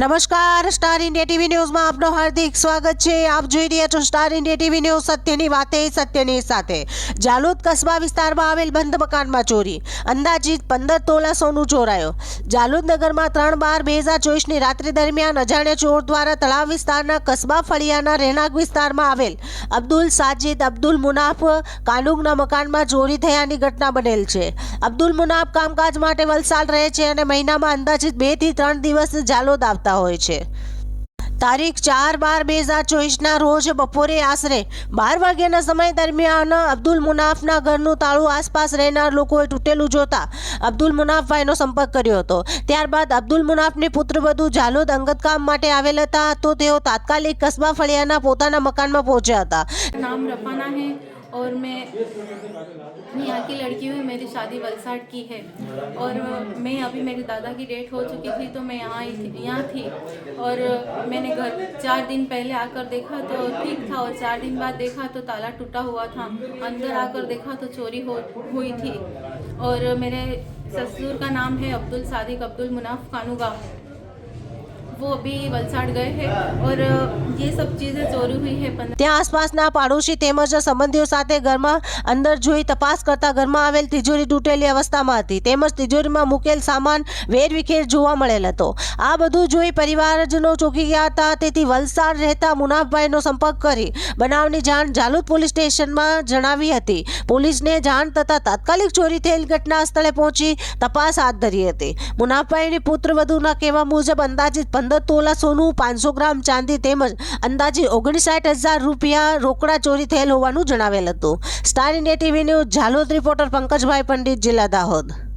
નમસ્કાર, star India TV ન્યૂઝમાં આપનો હાર્દિક સ્વાગત છે. આપ જોઈ રહ્યા છો સ્ટાર ઇન્ડિયા ટીવી ન્યૂઝ સત્યની વાતે, સત્યની સાથે. જાલોદ કસ્બા વિસ્તારમાં આવેલ બંધ મકાનમાં ચોરી. અંદાજિત પંદર તોલા સોનું ચોરાયો. જાલોદ નગરમાં ત્રણ બાર બે હજાર ચોવીસની રાત્રિ દરમિયાન અજાણ્યા ચોર દ્વારા તળાવ વિસ્તારના કસ્બા ફળિયાના રહેણાંક વિસ્તારમાં આવેલ અબ્દુલ સાજિદ, અબ્દુલ મુનાફ કાનુગના મકાનમાં ચોરી થયાની ઘટના બનેલ છે. અબ્દુલ મુનાફ કામકાજ માટે વલસાડ રહે છે અને મહિનામાં અંદાજિત બેથી ત્રણ દિવસ જાલોદ આવતા આવતા હોય છે. તારીખ ચાર બાર બે હજાર ચોવીસના રોજ બપોરે આશરે બાર વાગ્યાના સમય દરમિયાન અબ્દુલ મુનાફના ઘરનું તાળું આસપાસ રહેનાર લોકોએ તૂટેલું જોતા અબ્દુલ મુનાફભાઈનો સંપર્ક કર્યો હતો. ત્યારબાદ અબ્દુલ મુનાફની પુત્રવધુ જાલોદ અંગતકામ માટે આવેલ હતા તો તેઓ તાત્કાલિક કસ્બા ફળિયાના પોતાના મકાનમાં પહોંચ્યા હતા. નામ રફાના હે और मैं यहाँ की लड़की हुई, मेरी शादी वलसाड की है। और मैं अभी, मेरे दादा की डेथ हो चुकी थी तो मैं यहाँ आई थी, यहाँ थी। और मैंने घर चार दिन पहले आकर देखा तो ठीक था, और चार दिन बाद देखा तो ताला टूटा हुआ था, अंदर आकर देखा तो चोरी हो, हुई थी। और मेरे ससुर का नाम है अब्दुल सादिक अब्दुल मुनाफ कानूगा। वो अभी वलसाड गए हैं और ये सब चीज़ें चोरी हुई है पंद्रह ત્યાં આસપાસના પાડોશી તેમજ સંબંધીઓ સાથે ઘરમાં અંદર જોઈ તપાસ કરતા ઘરમાં આવેલ તિજોરી તૂટેલી અવસ્થામાં હતી તેમજ તિજોરીમાં મૂકેલ સામાન વેરવિખેર જોવા મળેલ હતો આ બધું જોઈ પરિવારજનો ચોંકી ગયા હતા તેથી વલસાડ રહેતા મુનાફભાઈનો સંપર્ક કરી બનાવની જાણ જાલુદ પોલીસ સ્ટેશનમાં જણાવી હતી પોલીસને જાણ થતાં તાત્કાલિક ચોરી થયેલ ઘટના સ્થળે પહોંચી તપાસ હાથ ધરી હતી મુનાફભાઈની પુત્રવધુના કહેવા મુજબ અંદાજિત પંદર તોલા સોનું, પાંચસો ગ્રામ ચાંદી તેમજ અંદાજે ઓગણસાઠ હજાર રૂપિયા રોકડા ચોરી થયેલ હોવાનું જણાવેલ હતું. Star India TV news Zalod reporter Pankajbhai Pandit, જિલ્લા દાહોદ.